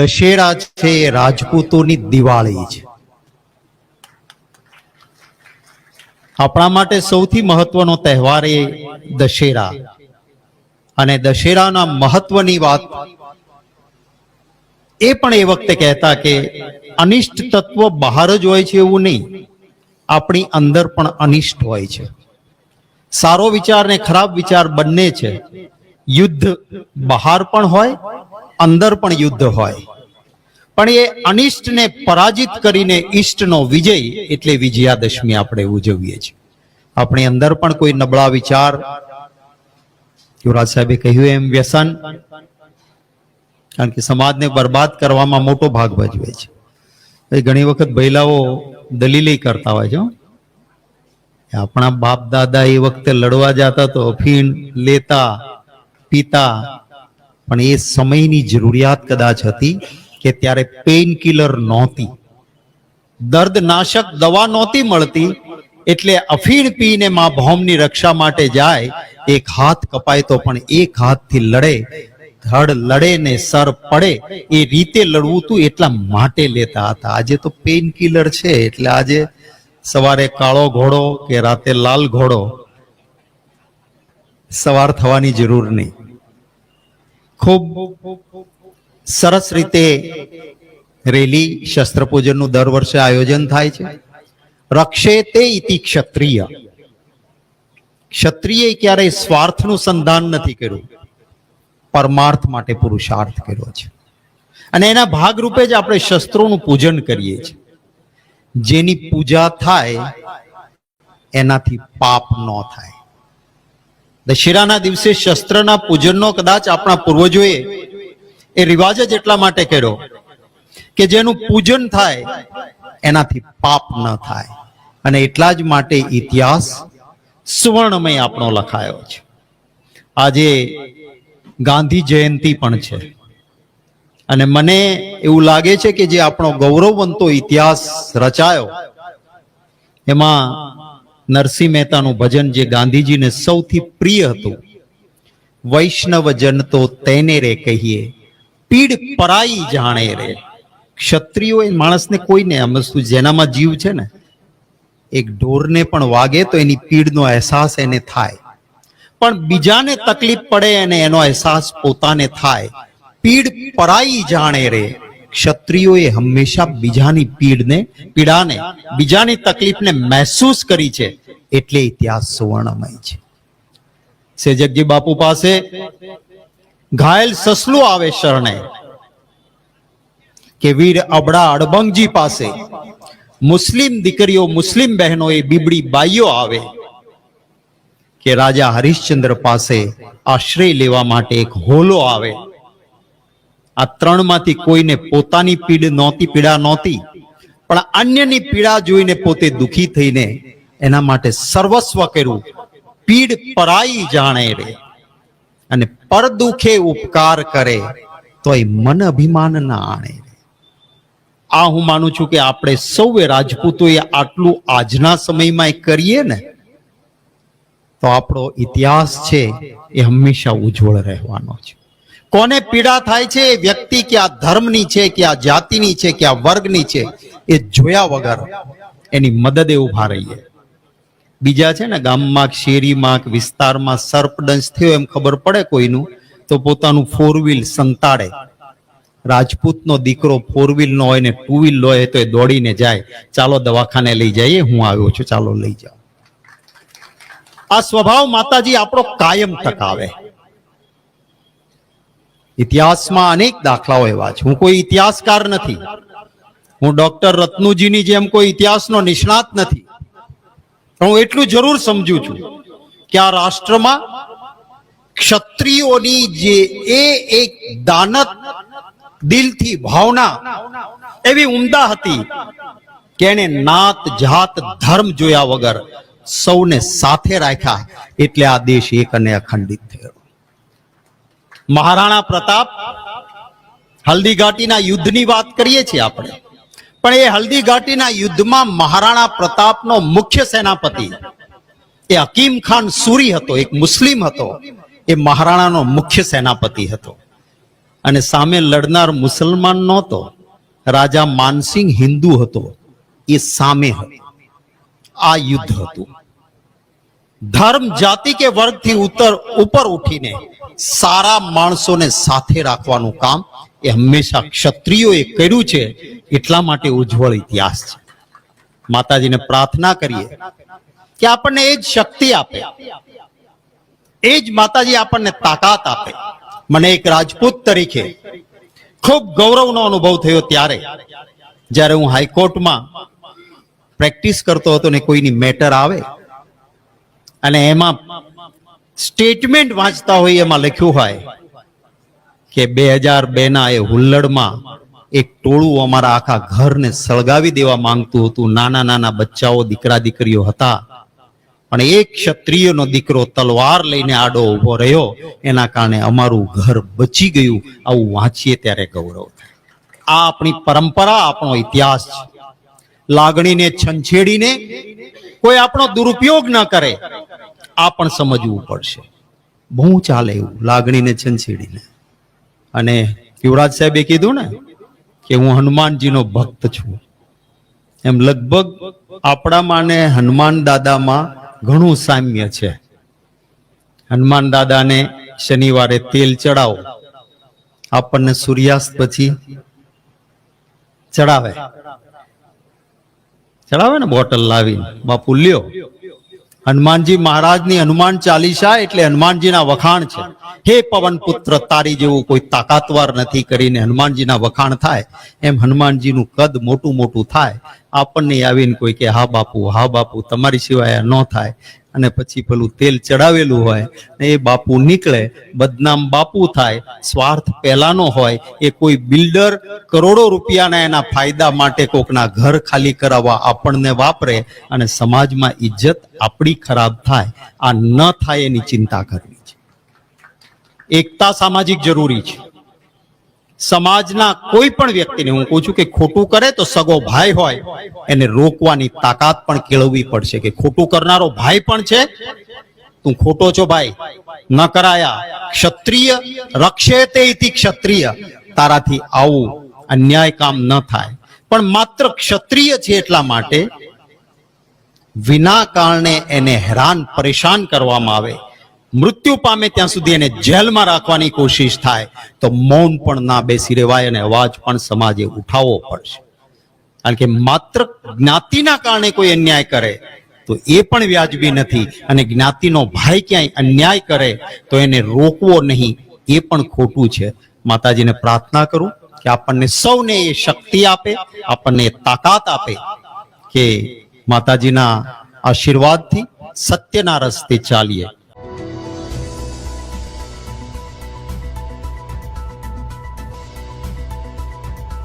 દશેરા છે રાજપૂતોની દિવાળી છે. આપણા માટે સૌથી મહત્વનો તહેવાર એ દશેરા. અને દશેરાના મહત્વની વાત એ પણ એ વખતે કહેતા કે અનિષ્ટ તત્વ બહાર જ હોય છે એવું નહીં, આપણી અંદર પણ અનિષ્ટ હોય છે. સારો વિચાર ને ખરાબ વિચાર બંને છે. યુદ્ધ બહાર પણ હોય અંદર પણ યુદ્ધ હોય. પણ એ અનિષ્ટને પરાજિત કરીને ઈષ્ટનો વિજય એટલે વિજયાદશમી આપણે ઉજવીએ છીએ. આપણી અંદર પણ કોઈ નબળા વિચાર. યુવરાજ સાહેબે કહ્યું એમ, વ્યસન. કારણ કે સમાજને બરબાદ કરવામાં મોટો ભાગ ભજવે છે. ઘણી વખત ભૈલાઓ દલીલી કરતા હોય છે. આપણા બાપ દાદા એ વખતે લડવા જતા તો ફીણ લેતા, પીતા પણ એ સમયની જરૂરિયાત કદાચ હતી કે ત્યારે પેઇન કિલર નહોતી. દર્દનાશક દવા નહોતી મળતી, એટલે અફીણ પીને મા ભૌમની રક્ષા માટે જાય, એક હાથ કપાય તો પણ એક હાથથી લડે, ધડ લડે ને સર પડે, એ રીતે લડવું તું એટલા માટે લેતા હતા. આજે તો પેઇન કિલર છે, એટલે આજે સવારે કાળો ઘોડો કે રાતે લાલ ઘોડો, સવાર થવાની જરૂર નહીં. ખૂબ સરસ રીતે રેલી શસ્ત્ર પૂજનનું દર વર્ષે આયોજન થાય છે. રક્ષે તે ઇતિ ક્ષત્રિય. ક્ષત્રિય ક્યારેય સ્વાર્થનું સંધાન નથી કર્યું. પરમાર્થ માટે પુરુષાર્થ કર્યો છે. અને એના ભાગરૂપે જ આપણે શસ્ત્રોનું પૂજન કરીએ છીએ. જેની પૂજા થાય, એનાથી પાપ ન થાય. દશેરાના દિવસે શસ્ત્રના પૂજનનો કદાચ આપણા પૂર્વજોએ એ રિવાજ જ એટલા માટે કર્યો કે જેનું પૂજન થાય એનાથી પાપ ન થાય. અને એટલા જ માટે ઇતિહાસ સુવર્ણમય આપણો લખાયો છે. આજે ગાંધી જયંતિ પણ છે. અને મને એવું લાગે છે કે જે આપણો ગૌરવવંતો ઇતિહાસ રચાયો, એમાં નરસિંહ મહેતાનું ભજન જે ગાંધીજીને સૌથી પ્રિય હતું. વૈષ્ણવ જન તો તેને રે કહીએ, પીડ પરાઈ જાણે રે. ક્ષત્રિયો એ માણસને કોઈને, આમ જેનામાં જીવ છે ને? એક ઢોરને પણ વાગે તો એની પીડનો અહેસાસ એને થાય. પણ બીજાને તકલીફ પડે અને એનો અહેસાસ પોતાને થાય. પીડ પરાઈ જાણે રે. ક્ષત્રિયોએ હંમેશા બીજાની પીડને, પીડાને, બીજાની તકલીફને મહેસૂસ કરી છે. એટલે ઇતિહાસ સુવર્ણમય છે. સેજકજી બાપુ પાસે ઘાયલ સસલું આવે શરણે કે વીર અબડા અડબંગજી પાસે મુસ્લિમ દીકરીઓ, મુસ્લિમ બહેનો એ બીબડી બાઈઓ આવે કે રાજા હરિશ્ચંદ્ર પાસે આશ્રય લેવા માટે એક હોલો આવે. આ ત્રણમાંથી કોઈને પોતાની પીડ નહોતી, પીડા નહોતી, પણ અન્યની પીડા જોઈને પોતે દુખી થઈને એના માટે સર્વસ્વ કર્યું. પીડ પરાઈ જાણે રે અને પર દુખે ઉપકાર કરે તો એ મન અભિમાન ના આણે આ હું માનું છું કે આપણે સૌએ રાજપૂતોએ આટલું આજના સમયમાં એ કરીએ ને, તો આપણો ઇતિહાસ છે એ હંમેશા ઉજ્જવળ રહેવાનો છે. કોને પીડા થાય છે? એ વ્યક્તિ કે આ ધર્મની છે કે આ જાતિની છે કે આ વર્ગની છે, એ જોયા વગર એની મદદે ઊભા રહીએ. બીજા છે ને, ગામમાં, શેરીમાં વિસ્તારમાં સર્પદંશ થયો એમ ખબર પડે કોઈનું, તો પોતાનું ફોર વ્હીલ સંતાડે. રાજપૂતનો દીકરો ફોર વ્હીલ નો હોય ને ટુ વ્હીલ હોય તો એ દોડીને જાય. ચાલો દવાખાને લઈ જઈએ, હું આવ્યો છું, ચાલો લઈ જાઓ. આ સ્વભાવ માતાજી આપણો કાયમ ટકાવે. ઇતિહાસમાં અનેક દાખલાઓ એવા છે. હું કોઈ ઇતિહાસકાર નથી. હું ડોક્ટર રત્નુજીની જેમ કોઈ ઇતિહાસનો નિષ્ણાત નથી. હું એટલું જરૂર સમજુ છું કે આ રાષ્ટ્રમાં ક્ષત્રિયોની જે એ એક દાનત દિલથી ભાવના એવી ઉમદા હતી કે એને નાત જાત ધર્મ જોયા વગર સૌને સાથે રાખ્યા. એટલે આ દેશ એક અને અખંડિત થયો. મહારાણા પ્રતાપ હલ્દી ઘાટીના યુદ્ધની વાત કરીએ છીએ આપણે. પણ એ હલ્દી ઘાટીના યુદ્ધમાં મહારાણા પ્રતાપનો મુખ્ય સેનાપતિ એ હકીમ ખાન સુરી હતો, એક મુસ્લિમ હતો, એ મહારાણાનો મુખ્ય સેનાપતિ હતો. અને સામે લડનાર મુસલમાન નહોતો, રાજા માનસિંહ હિન્દુ હતો, એ સામે હતો. આ યુદ્ધ હતું. ધર્મ જાતિ કે વર્ગથી ઉત્તર ઉપર ઉઠીને સારા માણસોને સાથે રાખવાનું કામ એ હંમેશા ક્ષત્રિયોએ કર્યું છે એટલા માટે ઉજ્જવળ ઇતિહાસ છે માતાજીને પ્રાર્થના કરીએ કે આપણને એ જ શક્તિ આપે એ જ માતાજી આપણને તાકાત આપે મને એક રાજપૂત તરીકે ખૂબ ગૌરવનો અનુભવ થયો ત્યારે, જ્યારે હું હાઈકોર્ટમાં પ્રેક્ટિસ કરતો હતો ને કોઈની મેટર આવે અને એમાં સ્ટેટમેન્ટ વાંચતા હોય એમાં લખ્યું હોય કે બે હજાર બેના એ હુલ્લડમાં એક ટોળું અમારા આખા ઘરને સળગાવી દેવા માંગતું હતું. નાના નાના બચ્ચાઓ, દીકરા દીકરીઓ હતા. પણ એક ક્ષત્રિયનો દીકરો તલવાર લઈને આડો ઊભો રહ્યો. એના કારણે અમારું ઘર બચી ગયું. આવું વાંચીએ ત્યારે ગૌરવ આ આપણી પરંપરા, આપણો ઇતિહાસ છે. લાગણીને, છંછેડીને કોઈ આપણો દુરુપયોગ ન કરે. આ પણ સમજવું પડશે. બહુ ચાલે એવું, લાગણીને છંછેડીને. અને યુવરાજ સાહેબે કીધું ને કે હું હનુમાનજીનો ભક્ત છું. એમ લગભગ આપણામાં ને હનુમાન દાદામાં ઘણું સામ્ય છે. હનુમાન દાદાને શનિવારે તેલ ચડાવો. આપણને સૂર્યાસ્ત પછી ચડાવે. ચડાવે ને બોટલ લાવીને. બાપુ લ્યો. હનુમાનજી મહારાજની હનુમાન ચાલીસા એટલે હનુમાનજીના વખાણ છે. હે પવન પુત્ર, તારી જેવું કોઈ તાકાતવાર નથી કરીને હનુમાનજીના વખાણ થાય. એમ હનુમાનજીનું કદ મોટું મોટું થાય. આપણને આવીને કોઈ કે હા બાપુ હા બાપુ, તમારી સિવાય ન થાય. અને પછી પેલું તેલ ચડાવેલું હોય ને એ બાપુ નીકળે, બદનામ બાપુ થાય, સ્વાર્થ પહેલાનો હોય, એ કોઈ બિલ્ડર કરોડો રૂપિયાના એના ફાયદા માટે કોકના ઘર ખાલી કરાવવા આપણને વાપરે અને સમાજમાં ઇજ્જત આપણી ખરાબ થાય, આ ન થાય એની ચિંતા કરવી છે. એકતા સામાજિક જરૂરી છે. સમાજના કોઈ પણ વ્યક્તિને હું કહું છું કે ખોટું કરે તો સગો ભાઈ હોય, એને રોકવાની તાકાત પણ કેળવવી પડશે કે ખોટું કરનારો ભાઈ પણ છે. તું ખોટો છો ભાઈ, ન કરાયા. ક્ષત્રિય રક્ષે તે ક્ષત્રિય. તારાથી આવું અન્યાય કામ ન થાય. પણ માત્ર ક્ષત્રિય છે એટલા માટે વિના કારણે એને હેરાન પરેશાન કરવામાં આવે. મૃત્યુ પામે ત્યાં સુધી એને જેલમાં રાખવાની કોશિશ થાય, તો મૌન પણ ના બેસી રહેવાય અને અવાજ પણ સમાજે ઉઠાવવો પડશે. કારણ કે માત્ર જ્ઞાતિના કારણે કોઈ અન્યાય કરે, તો એ પણ વ્યાજબી નથી. અને જ્ઞાતિનો ભાઈ ક્યાંય અન્યાય કરે, તો એને રોકવો નહીં, એ પણ ખોટું છે. માતાજીને પ્રાર્થના કરું કે આપણને સૌને એ શક્તિ આપે, આપણને તાકાત આપે કે માતાજીના આશીર્વાદથી સત્યના રસ્તે ચાલીએ.